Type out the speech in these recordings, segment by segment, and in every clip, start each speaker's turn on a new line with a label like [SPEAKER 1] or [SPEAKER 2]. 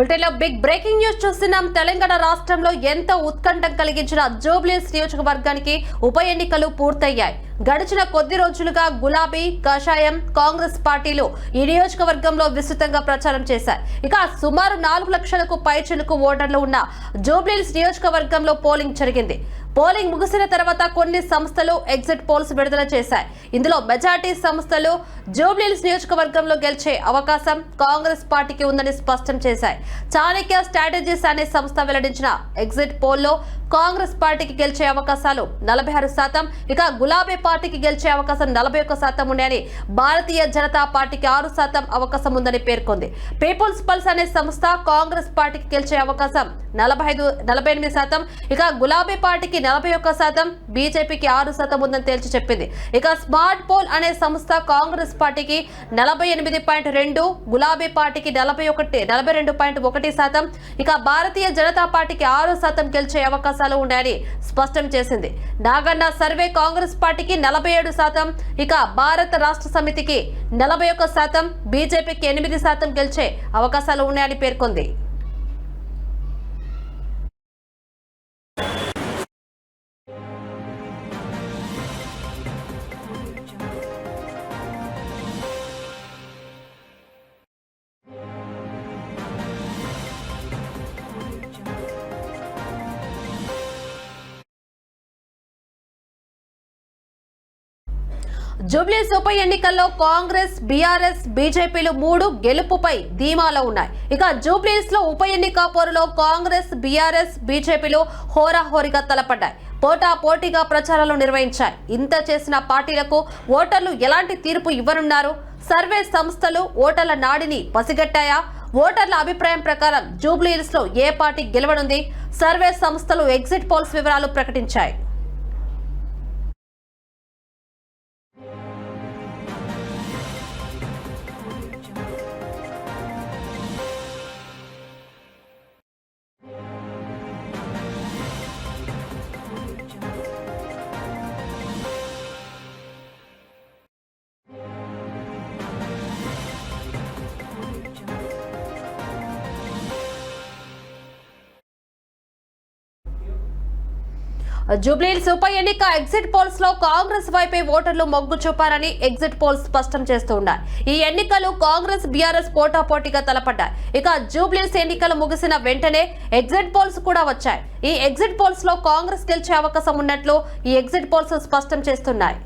[SPEAKER 1] బులెటిన్లో big breaking news చూస్తున్నాం. తెలంగాణ రాష్ట్రంలో ఎంత ఉత్కంఠం కలిగించిన జూబ్లీస్ నియోజకవర్గానికి ఉప ఎన్నికలు పూర్తయ్యాయి. గడిచిన కొద్ది రోజులుగా గులాబీ కషాయం కాంగ్రెస్ పార్టీలు ఈ నియోజకవర్గంలో విస్తృతంగా ప్రచారం చేశాయి. ఇక సుమారు నాలుగు లక్షలకు పైచులకు ఓటర్లు ఉన్న జూబ్లీస్ నియోజకవర్గంలో పోలింగ్ జరిగింది. పోలింగ్ ముగిసిన తర్వాత కొన్ని సంస్థలు ఎగ్జిట్ పోల్స్ విడుదల చేశాయి. ఇందులో మెజార్టీ సంస్థలు జూబ్లీహిల్స్ నియోజకవర్గంలో గెలిచే అవకాశం కాంగ్రెస్ పార్టీకి ఉందని స్పష్టం చేశాయి. చాణక్య స్ట్రాటజీస్ అనే సంస్థ వెల్లడించిన ఎగ్జిట్ పోల్లో కాంగ్రెస్ పార్టీకి గెలిచే అవకాశాలు నలభై ఆరు శాతం. ఇక గులాబీ పార్టీకి గెలిచే అవకాశం నలభై ఒక్క శాతం ఉన్నాయని భారతీయ జనతా పార్టీకి ఆరు శాతం అవకాశం ఉందని పేర్కొంది. పీపుల్స్ పల్స్ అనే సంస్థ కాంగ్రెస్ పార్టీకి గెలిచే అవకాశం నలభై ఐదు నలభై ఎనిమిది శాతం. ఇక గులాబీ పార్టీకి నలభై ఒక్క శాతం బీజేపీకి ఆరు శాతం ఉందని తేల్చి చెప్పింది. ఇక స్మార్ట్ పోల్ అనే సంస్థ కాంగ్రెస్ పార్టీకి నలభై ఎనిమిది పాయింట్ రెండు గులాబీ పార్టీకి నలభై ఒకటి నలభై రెండు పాయింట్ ఒకటి శాతం. ఇక భారతీయ జనతా పార్టీకి ఆరు శాతం గెలిచే అవకాశాలు ఉన్నాయని స్పష్టం చేసింది. నాగన్న సర్వే కాంగ్రెస్ పార్టీకి నలభై ఏడు శాతం. ఇక భారత రాష్ట్ర సమితికి నలభై ఒక్క శాతం బీజేపీకి ఎనిమిది శాతం గెలిచే అవకాశాలు ఉన్నాయని పేర్కొంది. జూబ్లీస్ ఉప ఎన్నికల్లో కాంగ్రెస్ బీఆర్ఎస్ బీజేపీలు మూడు గెలుపుపై ధీమాలో ఉన్నాయి. ఇక జూబ్లీస్లో ఉప ఎన్నిక పోరులో కాంగ్రెస్ బీఆర్ఎస్ బీజేపీలు హోరాహోరీగా తలపడ్డాయి. పోటా పోటీగా ప్రచారాలు నిర్వహించాయి. ఇంత చేసిన పార్టీలకు ఓటర్లు ఎలాంటి తీర్పు ఇవ్వనున్నారు? సర్వే సంస్థలు ఓటర్ల నాడిని పసిగట్టాయా? ఓటర్ల అభిప్రాయం ప్రకారం జూబ్లీహిల్స్లో ఏ పార్టీ గెలవనుంది? సర్వే సంస్థలు ఎగ్జిట్ పోల్స్ వివరాలు ప్రకటించాయి. జూబ్లీహిల్స్ ఉప ఎన్నిక ఎగ్జిట్ పోల్స్లో కాంగ్రెస్ వైపే ఓటర్లు మొగ్గు చూపారని ఎగ్జిట్ పోల్స్ స్పష్టం చేస్తూ ఉన్నాయి ఈ ఎన్నికలు కాంగ్రెస్ బీఆర్ఎస్ పోటాపోటీగా తలపడ్డాయి. ఇక జూబ్లీహిల్స్ ఎన్నికలు ముగిసిన వెంటనే ఎగ్జిట్ పోల్స్ కూడా వచ్చాయి. ఈ ఎగ్జిట్ పోల్స్లో కాంగ్రెస్ గెలిచే అవకాశం ఉన్నట్లు ఈ ఎగ్జిట్ పోల్స్ స్పష్టం చేస్తున్నాయి.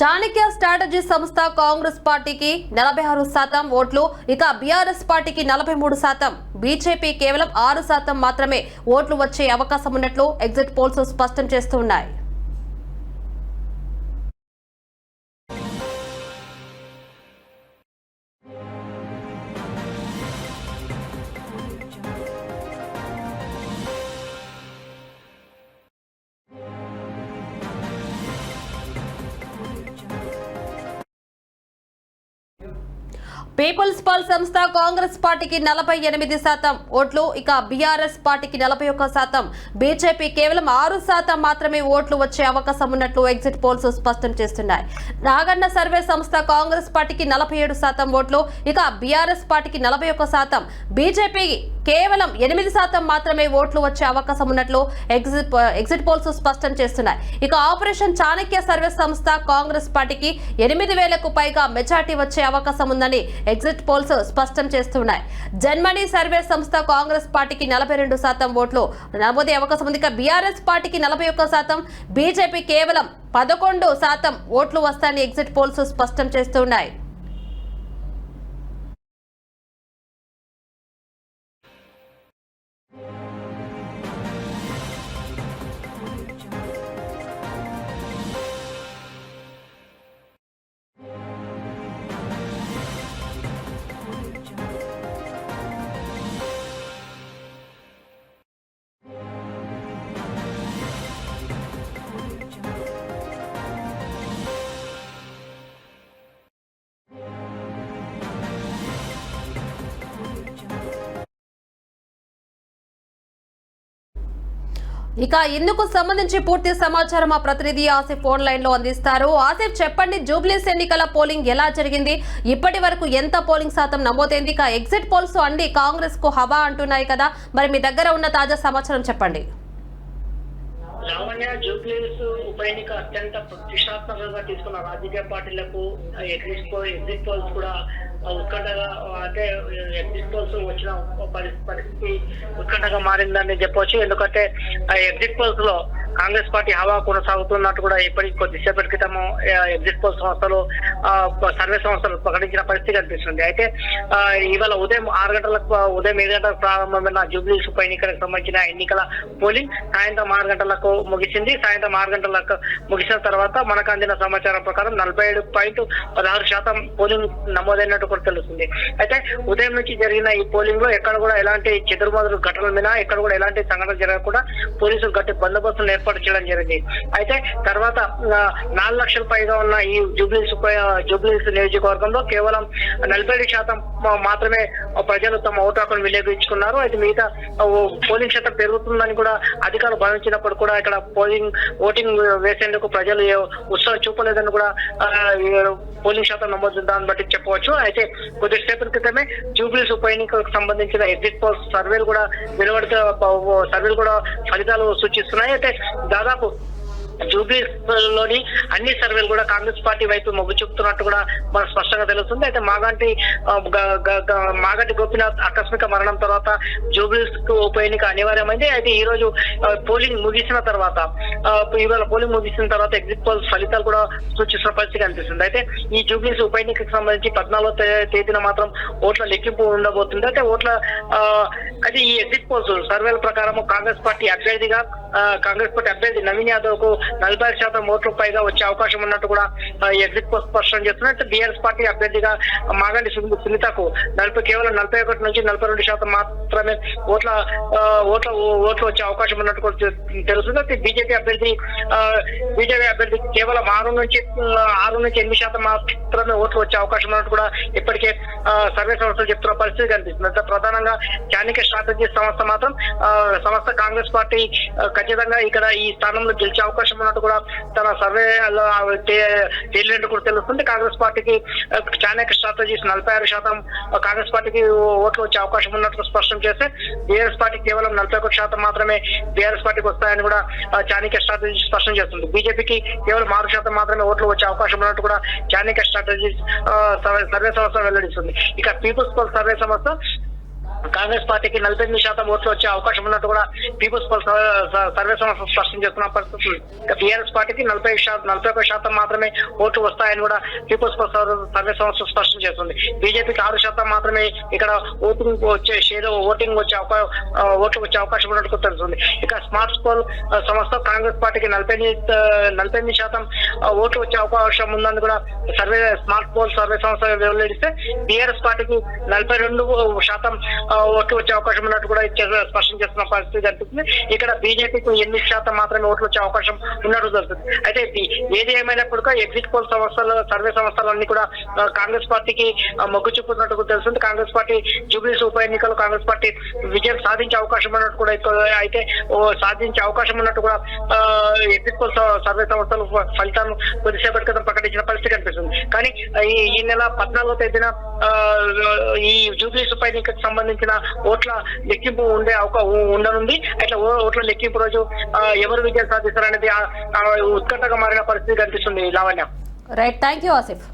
[SPEAKER 1] చాణక్య స్ట్రాటజీ సంస్థ కాంగ్రెస్ పార్టీకి నలభై ఆరు శాతం ఓట్లు ఇక బీఆర్ఎస్ పార్టీకి నలభై మూడు శాతం. బీజేపీ కేవలం ఆరు శాతం మాత్రమే ఓట్లు వచ్చే అవకాశం ఉన్నట్లు ఎగ్జిట్ పోల్స్ స్పష్టం చేస్తున్నాయి. పీపుల్స్ పల్ సంస్థ కాంగ్రెస్ పార్టీకి నలభై ఎనిమిది శాతం ఓట్లు ఇక బీఆర్ఎస్ పార్టీకి నలభై ఒక్క శాతం. బీజేపీ కేవలం ఆరు శాతం మాత్రమే ఓట్లు వచ్చే అవకాశం ఉన్నట్లు ఎగ్జిట్ పోల్స్ స్పష్టం చేస్తున్నాయి. నాగన్న సర్వే సంస్థ కాంగ్రెస్ పార్టీకి నలభై ఏడు శాతం ఓట్లు ఇక బీఆర్ఎస్ పార్టీకి నలభై ఒక్క శాతం. బీజేపీ కేవలం ఎనిమిది శాతం మాత్రమే ఓట్లు వచ్చే అవకాశం ఉన్నట్లు ఎగ్జిట్ ఎగ్జిట్ పోల్స్ స్పష్టం చేస్తున్నాయి. ఇక ఆపరేషన్ చాణక్య సర్వే సంస్థ కాంగ్రెస్ పార్టీకి ఎనిమిది వేలకు పైగా మెజార్టీ వచ్చే అవకాశం ఉందని ఎగ్జిట్ పోల్స్ స్పష్టం చేస్తున్నాయి. జర్మనీ సర్వే సంస్థ కాంగ్రెస్ పార్టీకి నలభై రెండు శాతం ఓట్లు నమోదే అవకాశం ఉంది. ఇక బీఆర్ఎస్ పార్టీకి నలభై ఒక్క శాతం బీజేపీ కేవలం పదకొండు శాతం ఓట్లు వస్తాయని ఎగ్జిట్ పోల్స్ స్పష్టం చేస్తున్నాయి. ఇక ఇందుకు సంబంధించి పూర్తి సమాచారం మా ప్రతినిధి ఆసిఫ్ ఫోన్ లైన్లో అందిస్తారు. ఆసిఫ్ చెప్పండి జూబ్లీస్ ఎన్నికల పోలింగ్ ఎలా జరిగింది? ఇప్పటి వరకు ఎంత పోలింగ్ శాతం నమోదైంది? ఇక ఎగ్జిట్ పోల్స్ అండి కాంగ్రెస్కు హవా అంటున్నాయి కదా. మరి మీ దగ్గర ఉన్న తాజా సమాచారం చెప్పండి.
[SPEAKER 2] లావణ్య జూబ్లీస్ ఉప ఎన్నిక అత్యంత ప్రతిష్టాత్మకంగా తీసుకున్న రాజకీయ పార్టీలకు ఎగ్జిట్ పోల్ ఎగ్జిట్ పోల్స్ కూడా ఉత్కంఠగా అంటే ఎగ్జిట్ పోల్స్ వచ్చిన పరిస్థితి ఉత్కంఠగా మారిందని చెప్పవచ్చు ఎందుకంటే ఆ ఎగ్జిట్ పోల్స్లో కాంగ్రెస్ పార్టీ హవా కొనసాగుతున్నట్టు కూడా ఇప్పటికి కొద్దిసేపటి క్రితము ఎగ్జిట్ పోల్ సంస్థలు సర్వే సంస్థలు ప్రకటించిన పరిస్థితి కనిపిస్తుంది. అయితే ఇవాళ ఉదయం ఆరు గంటలకు ఉదయం ఏడు గంటలకు ప్రారంభమైన జూబ్లీస్ ఉప ఎన్నికలకు సంబంధించిన ఎన్నికల పోలింగ్ సాయంత్రం ఆరు గంటలకు ముగిసింది. సాయంత్రం ఆరు గంటలకు ముగిసిన తర్వాత మనకు అందిన సమాచారం ప్రకారం నలభై ఏడు పాయింట్ పదహారు శాతం పోలింగ్ నమోదైనట్టు కూడా తెలుస్తుంది అయితే ఉదయం నుంచి జరిగిన ఈ పోలింగ్లో ఎక్కడ కూడా ఎలాంటి చెదురుమదురు ఘటనల మీద ఎక్కడ కూడా ఎలాంటి సంఘటన జరగకుండా పోలీసులు గట్టి బందోబస్తును ఏర్పాటు చేయడం జరిగింది. అయితే తర్వాత నాలుగు లక్షల పైగా ఉన్న ఈ జూబ్లీస్ జూబ్లీస్ నియోజకవర్గంలో కేవలం నలభై శాతం మాత్రమే ప్రజలు తమ ఓటు హక్కును వినియోగించుకున్నారు. అయితే మిగతా పోలింగ్ శాతం పెరుగుతుందని కూడా అధికారులు భావించినప్పుడు కూడా ఇక్కడ పోలింగ్ ఓటింగ్ వేసేందుకు ప్రజలు ఉత్సాహం చూపలేదని కూడా పోలింగ్ శాతం నమోదు దాన్ని బట్టి చెప్పవచ్చు. అయితే కొద్దిసేపటి క్రితమే జూబ్లీస్ ఉప ఎన్నికలకు సంబంధించిన ఎగ్జిట్ పోల్ సర్వేలు కూడా వెలువడితే సర్వేలు కూడా ఫలితాలు సూచిస్తున్నాయి. అయితే దాదాపు జూబ్లీలోని అన్ని సర్వేలు కూడా కాంగ్రెస్ పార్టీ వైపు మొగ్గు చూపుతున్నట్టు కూడా మనకు స్పష్టంగా తెలుస్తుంది. అయితే మాగంటి మాగంటి గోపీనాథ్ ఆకస్మిక మరణం తర్వాత జూబ్లీస్కు ఉప ఎన్నిక అనివార్యమైంది. అయితే ఈ రోజు పోలింగ్ ముగిసిన తర్వాత ఇవాళ పోలింగ్ ముగిసిన తర్వాత ఎగ్జిట్ పోల్స్ ఫలితాలు కూడా సూచిస్తున్న పరిస్థితి కనిపిస్తుంది. అయితే ఈ జూబ్లీస్ ఉప ఎన్నికకు సంబంధించి పద్నాలుగో తేదీన మాత్రం ఓట్ల లెక్కింపు ఉండబోతుంది. అయితే ఓట్ల అది అయితే ఈ ఎగ్జిట్ పోల్స్ సర్వేల ప్రకారం కాంగ్రెస్ పార్టీ అభ్యర్థిగా కాంగ్రెస్ పార్టీ అభ్యర్థి నవీన్ యాదవ్కు నలభై ఐదు శాతం ఓట్లు పైగా వచ్చే అవకాశం ఉన్నట్టు కూడా ఎగ్జిట్ పోల్ స్పష్టం చేస్తున్నట్టు బీఆర్ఎస్ పార్టీ అభ్యర్థిగా మాగంటి సునీతకు నలభై కేవలం నలభై ఒకటి నుంచి నలభై రెండు శాతం మాత్రమే ఓట్ల ఓట్ల ఓట్లు వచ్చే అవకాశం ఉన్నట్టు కూడా తెలుస్తుంది. బీజేపీ అభ్యర్థి బీజేపీ అభ్యర్థి కేవలం ఆరు నుంచి ఆరు నుంచి ఎనిమిది శాతం మాత్రమే ఓట్లు వచ్చే అవకాశం ఉన్నట్టు కూడా ఇప్పటికే సర్వే సంస్థలు చెప్తున్న పరిస్థితి కనిపిస్తుంది. ప్రధానంగా చాణిక స్ట్రాటజీ సంస్థ మాత్రం సంస్థ కాంగ్రెస్ పార్టీ ఖచ్చితంగా ఇక్కడ ఈ స్థానంలో గెలిచే అవకాశం ఉన్నట్టు కూడా తన సర్వేలో తేలినట్టు కూడా తెలుస్తుంది. కాంగ్రెస్ పార్టీకి ఆ, చాణక్య స్ట్రాటజీస్ నలభై ఆరు శాతం కాంగ్రెస్ పార్టీకి ఓట్లు వచ్చే అవకాశం ఉన్నట్టు స్పష్టం చేస్తే బీఆర్ఎస్ పార్టీ కేవలం నలభై ఒకటి శాతం మాత్రమే బీఆర్ఎస్ పార్టీకి వస్తాయని కూడా ఆ, చాణక్య స్ట్రాటజీ స్పష్టం చేస్తుంది. బీజేపీకి కేవలం ఆరు శాతం మాత్రమే ఓట్లు వచ్చే అవకాశం ఉన్నట్టు కూడా చాణక్య స్ట్రాటజీ సర్వే సర్వే సంస్థ వెల్లడిస్తుంది. ఇక పీపుల్స్ పోల్ సర్వే సంస్థ కాంగ్రెస్ పార్టీకి నలభై ఎనిమిది శాతం ఓట్లు వచ్చే అవకాశం ఉన్నట్టు కూడా పీపుల్స్ సర్వే- సంస్థ స్పష్టం చేస్తున్న పరిస్థితులు. టీఆర్ఎస్ పార్టీకి నలభై శాతం నలభై ఒక శాతం మాత్రమే ఓట్లు వస్తాయని కూడా పీపుల్స్ సర్వే సంస్థ స్పష్టం చేస్తుంది. బీజేపీకి ఆరు శాతం మాత్రమే ఇక్కడ ఓటింగ్ వచ్చే షేర్ ఓటింగ్ వచ్చే అవకాశం ఓట్లు వచ్చే అవకాశం ఉన్నట్టు తెలుస్తుంది. ఇక స్మార్ట్ పోల్ సంస్థ కాంగ్రెస్ పార్టీకి నలభై ఎనిమిది నలభై ఎనిమిది శాతం ఓట్లు వచ్చే అవకాశం ఉందని కూడా సర్వే స్మార్ట్ పోల్ సర్వే సంస్థ వెల్లడిస్తే టీఆర్ఎస్ పార్టీకి నలభై రెండు శాతం ఓట్లు వచ్చే అవకాశం ఉన్నట్టు కూడా స్పష్టం చేస్తున్న పరిస్థితి కనిపిస్తుంది ఇక్కడ బీజేపీకి ఎనిమిది శాతం మాత్రమే ఓట్లు వచ్చే అవకాశం ఉన్నట్టు జరుగుతుంది. అయితే ఏది ఏమైనప్పుడు ఎగ్జిట్ పోల్ సంస్థలు సర్వే సంస్థలన్నీ కూడా కాంగ్రెస్ పార్టీకి మొగ్గు చూపుతున్నట్టు తెలుస్తుంది. కాంగ్రెస్ పార్టీ జూబ్లీస్ ఉప ఎన్నికలు కాంగ్రెస్ పార్టీ విజయం సాధించే అవకాశం ఉన్నట్టు కూడా అయితే సాధించే అవకాశం ఉన్నట్టు కూడా ఎగ్జిట్ పోల్ సర్వే సంస్థలు ఫలితాలను కొద్దిసేపటి క్రితం ప్రకటించిన పరిస్థితి కనిపిస్తుంది. కానీ ఈ ఈ నెల పద్నాలుగో తేదీన ఆ, ఈ జూబ్లీస్ ఉప ఎన్నికకు సంబంధించిన ఓట్ల లెక్కింపు ఉండే అవకా ఉండనుంది. అట్లా ఓట్ల లెక్కింపు రోజు ఎవరు విజయం సాధిస్తారనేది అనేది ఉత్కంఠగా మారిన పరిస్థితి కనిపిస్తుంది Lavanya.
[SPEAKER 1] Right thank you Asif